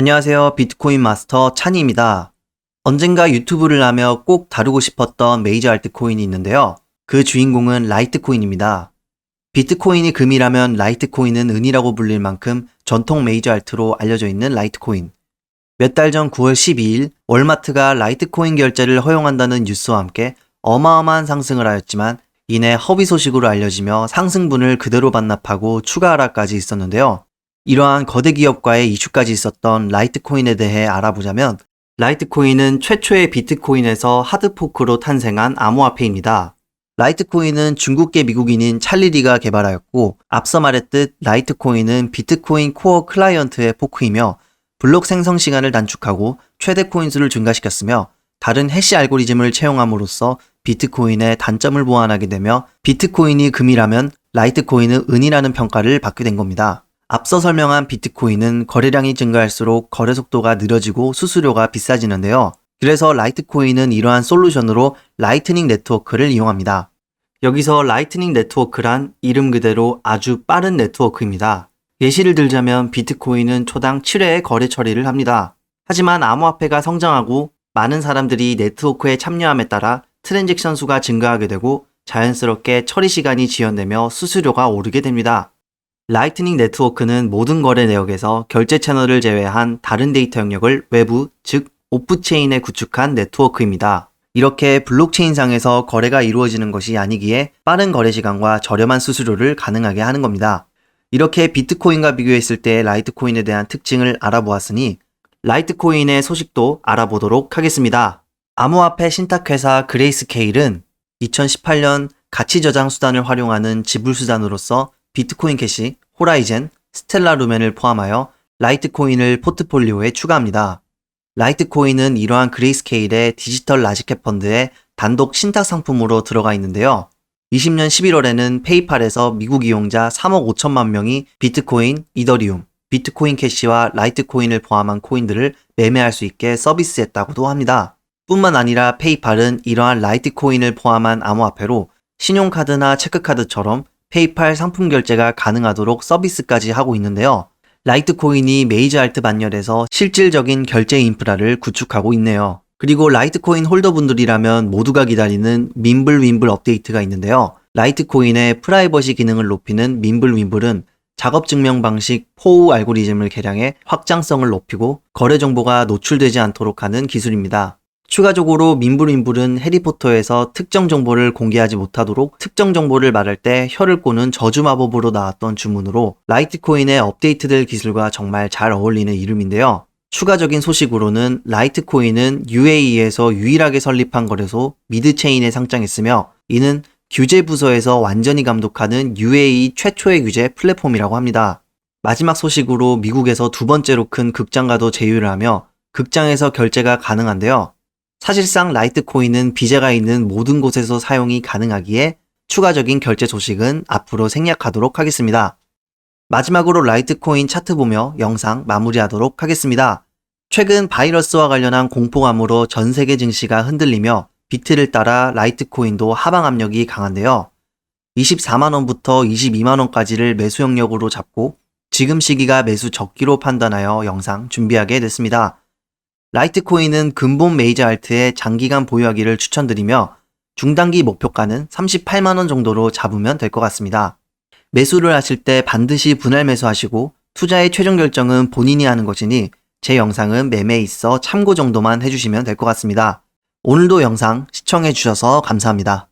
안녕하세요. 비트코인 마스터 찬이입니다. 언젠가 유튜브를 하며 꼭 다루고 싶었던 메이저 알트코인이 있는데요. 그 주인공은 라이트코인입니다. 비트코인이 금이라면 라이트코인은 은이라고 불릴 만큼 전통 메이저 알트로 알려져 있는 라이트코인. 몇 달 전 9월 12일 월마트가 라이트코인 결제를 허용한다는 뉴스와 함께 어마어마한 상승을 하였지만 이내 허위 소식으로 알려지며 상승분을 그대로 반납하고 추가 하락까지 있었는데요. 이러한 거대 기업과의 이슈까지 있었던 라이트코인에 대해 알아보자면 라이트코인은 최초의 비트코인에서 하드포크로 탄생한 암호화폐입니다. 라이트코인은 중국계 미국인인 찰리리가 개발하였고 앞서 말했듯 라이트코인은 비트코인 코어 클라이언트의 포크이며 블록 생성 시간을 단축하고 최대 코인 수를 증가시켰으며 다른 해시 알고리즘을 채용함으로써 비트코인의 단점을 보완하게 되며 비트코인이 금이라면 라이트코인은 은이라는 평가를 받게 된 겁니다. 앞서 설명한 비트코인은 거래량이 증가할수록 거래 속도가 느려지고 수수료가 비싸지는데요. 그래서 라이트코인은 이러한 솔루션으로 라이트닝 네트워크를 이용합니다. 여기서 라이트닝 네트워크란 이름 그대로 아주 빠른 네트워크입니다. 예시를 들자면 비트코인은 초당 7회의 거래 처리를 합니다. 하지만 암호화폐가 성장하고 많은 사람들이 네트워크에 참여함에 따라 트랜잭션 수가 증가하게 되고 자연스럽게 처리 시간이 지연되며 수수료가 오르게 됩니다. 라이트닝 네트워크는 모든 거래 내역에서 결제 채널을 제외한 다른 데이터 영역을 외부, 즉 오프체인에 구축한 네트워크입니다. 이렇게 블록체인상에서 거래가 이루어지는 것이 아니기에 빠른 거래 시간과 저렴한 수수료를 가능하게 하는 겁니다. 이렇게 비트코인과 비교했을 때 라이트코인에 대한 특징을 알아보았으니 라이트코인의 소식도 알아보도록 하겠습니다. 암호화폐 신탁회사 그레이스케일은 2018년 가치 저장 수단을 활용하는 지불 수단으로서 비트코인 캐시, 호라이젠, 스텔라 루멘을 포함하여 라이트코인을 포트폴리오에 추가합니다. 라이트코인은 이러한 그레이스케일의 디지털 라지캡 펀드에 단독 신탁 상품으로 들어가 있는데요. 20년 11월에는 페이팔에서 미국 이용자 3억 5천만 명이 비트코인, 이더리움, 비트코인 캐시와 라이트코인을 포함한 코인들을 매매할 수 있게 서비스했다고도 합니다. 뿐만 아니라 페이팔은 이러한 라이트코인을 포함한 암호화폐로 신용카드나 체크카드처럼 페이팔 상품 결제가 가능하도록 서비스까지 하고 있는데요. 라이트코인이 메이저 알트 반열에서 실질적인 결제 인프라를 구축하고 있네요. 그리고 라이트코인 홀더분들이라면 모두가 기다리는 민블 윈블 업데이트가 있는데요. 라이트코인의 프라이버시 기능을 높이는 민블 윈블은 작업 증명 방식 포우 알고리즘을 개량해 확장성을 높이고 거래 정보가 노출되지 않도록 하는 기술입니다. 추가적으로 민불민불은 해리포터에서 특정 정보를 공개하지 못하도록 특정 정보를 말할 때 혀를 꼬는 저주 마법으로 나왔던 주문으로 라이트코인의 업데이트될 기술과 정말 잘 어울리는 이름인데요. 추가적인 소식으로는 라이트코인은 UAE에서 유일하게 설립한 거래소 미드체인에 상장했으며 이는 규제 부서에서 완전히 감독하는 UAE 최초의 규제 플랫폼이라고 합니다. 마지막 소식으로 미국에서 두 번째로 큰 극장과도 제휴를 하며 극장에서 결제가 가능한데요. 사실상 라이트코인은 비자가 있는 모든 곳에서 사용이 가능하기에 추가적인 결제 소식은 앞으로 생략하도록 하겠습니다. 마지막으로 라이트코인 차트 보며 영상 마무리하도록 하겠습니다. 최근 바이러스와 관련한 공포감으로 전 세계 증시가 흔들리며 비트를 따라 라이트코인도 하방 압력이 강한데요. 24만원부터 22만원까지를 매수 영역으로 잡고 지금 시기가 매수 적기로 판단하여 영상 준비하게 됐습니다. 라이트코인은 근본 메이저 알트에 장기간 보유하기를 추천드리며 중단기 목표가는 38만원 정도로 잡으면 될 것 같습니다. 매수를 하실 때 반드시 분할 매수하시고 투자의 최종 결정은 본인이 하는 것이니 제 영상은 매매에 있어 참고 정도만 해주시면 될 것 같습니다. 오늘도 영상 시청해 주셔서 감사합니다.